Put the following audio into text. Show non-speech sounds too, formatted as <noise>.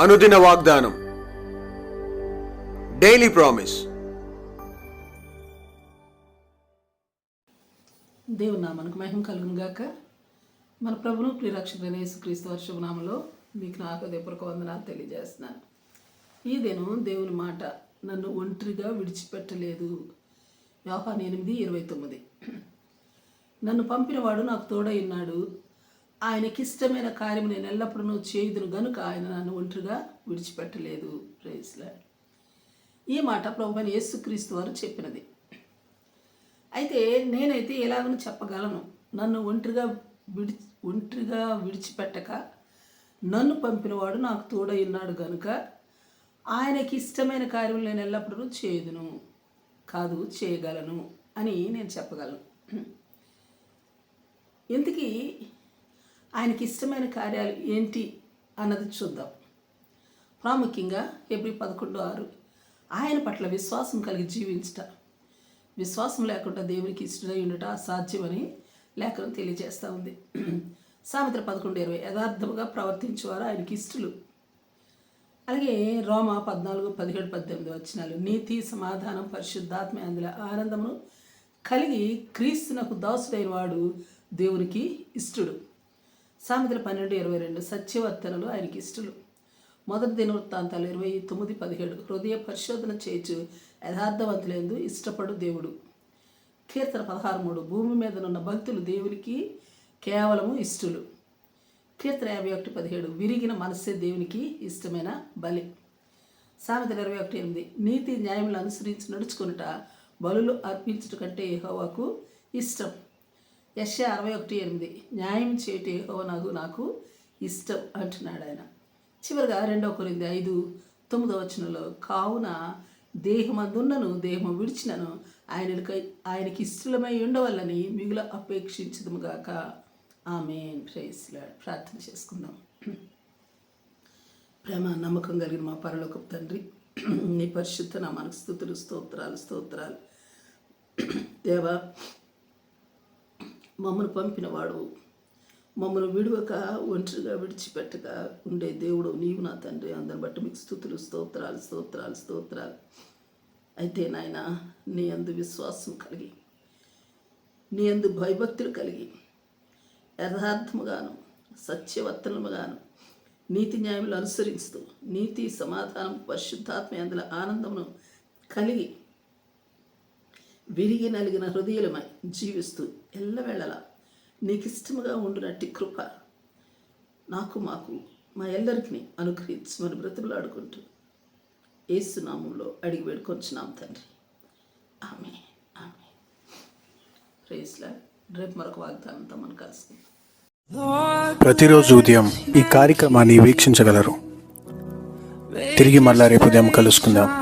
అనుదిన వాగ్దానం. Daily promise దేవుని నామనకు మహిమ కలుగును గాక. మన ప్రభును ప్రియరక్షకుడైన యేసుక్రీస్తు వర్షభనామలో మీకు నాకు దేపురకు వందనాలు తెలియజేస్తున్నాను. ఈ దినం దేవుని మాట నన్ను ఒంటరిగా విడిచిపెట్టలేదు. వ్యవహాన్ ఎనిమిది ఇరవై తొమ్మిది. నన్ను పంపినవాడు నాకు తోడై ఉన్నాడు. ఆయనకిష్టమైన కార్యం నేను ఎల్లప్పుడూ చేయుదును గనుక ఆయన నన్ను ఒంటరిగా విడిచిపెట్టలేదు. ప్రేస్లా ఈ మాట ప్రభు యేసుక్రీస్తు వారు చెప్పినది. అయితే నేనైతే ఎలాగని చెప్పగలను. నన్ను ఒంటరిగా విడి ఒంటరిగా విడిచిపెట్టక నన్ను పంపినవాడు నాకు తోడై ఉన్నాడు కనుక ఆయనకి ఇష్టమైన కార్యం నేను ఎల్లప్పుడూ చేయదును కాదు చేయగలను అని నేను చెప్పగలను. <clears throat> ఇంతకీ ఆయనకి ఇష్టమైన కార్యాలు ఏంటి అన్నది చూద్దాం. ప్రాముఖ్యంగా ఏప్రిల్ పదకొండు ఆరు. ఆయన పట్ల విశ్వాసం కలిగి జీవించట. విశ్వాసం లేకుండా దేవునికి ఇష్టమై ఉండట అసాధ్యమని లేఖనం తెలియజేస్తూ ఉంది. సామెత పదకొండు ఇరవై. యథార్థముగా ప్రవర్తించేవారు ఆయనకి ఇష్టలు. అలాగే రోమ పద్నాలుగు పదిహేడు పద్దెనిమిది వచ్చినాలు నీతి సమాధానం పరిశుద్ధాత్మ అందుల ఆనందమును కలిగి క్రీస్తునకు దాసుడైన వాడు దేవునికి ఇష్టడు. సామెతల పన్నెండు ఇరవై రెండు సత్యవర్తనలు ఆయనకి ఇష్టలు మొదటి దినవృత్తాంతాలు ఇరవై తొమ్మిది పదిహేడు. హృదయ పరిశోధన చేయొచ్చు యథార్థవంతులందు ఇష్టపడు దేవుడు. కీర్తన పదహారు మూడు. భూమి మీద ఉన్న భక్తులు దేవునికి కేవలము ఇష్టలు. కీర్తన యాభై ఒకటి పదిహేడు. విరిగిన మనస్సే దేవునికి ఇష్టమైన బలి. సామెతలు ఇరవై ఒకటి ఎనిమిది. నీతి న్యాయములు అనుసరించి నడుచుకునుట బలులు అర్పించుట కంటే హోవాకు ఇష్టం. యశ అరవై ఒకటి ఎనిమిది. న్యాయం చేయట ఓ నాకు నాకు ఇష్టం అంటున్నాడు ఆయన చివరిగా రెండవ కొరింది ఐదు తొమ్మిదవ వచనంలో కావున దేహమందున్నను దేహము విడిచినను ఆయనకి ఆయనకి ఇష్టలమై ఉండవల్లని మిగుల అపేక్షించదుముగాక. ఆమె ప్రేస్లా ప్రార్థన చేసుకుందాం. ప్రేమ నమ్మకం కలిగిన మా పరలోకపు తండ్రి నీ పరిశుద్ధ నా మనకు స్థుతులు స్తోత్రాలు స్తోత్రాలు. దేవా మమ్మను పంపినవాడు. మమ్మల్ని విడువక ఒంటరిగా విడిచిపెట్టక ఉండే దేవుడు నీవు నా తండ్రి. అందరి బట్టి మీకు స్థుతులు స్తోత్రాలు స్తోత్రాలు స్తోత్రాలు. అయితే నాయన నీ అందు విశ్వాసం కలిగి నీ అందు భయభక్తులు కలిగి యథార్థముగాను సత్యవర్తనముగాను నీతి న్యాయములు అనుసరిస్తూ నీతి సమాధానం పరిశుద్ధాత్మ అందుల ఆనందమును కలిగి విరిగి నలిగిన హృదయలమై జీవిస్తూ ఎల్లవేళలా నీకు ఇష్టముగా ఉండునట్టి కృప నాకు మాకు మా ఎల్లరికి అనుగ్రహించమని బ్రతుకులాడుకుంటూ ఏసునామంలో అడిగి వేడుకొంచున్నాం తండ్రి. ఆమె ఆమె ప్రేస్లా రేపు మరొక వాగ్దానంతో మనం కలుసుకుందాం. ప్రతిరోజు ఉదయం ఈ కార్యక్రమాన్ని వీక్షించగలరు. తిరిగి మళ్ళా రేపు ఉదయం కలుసుకుందాం.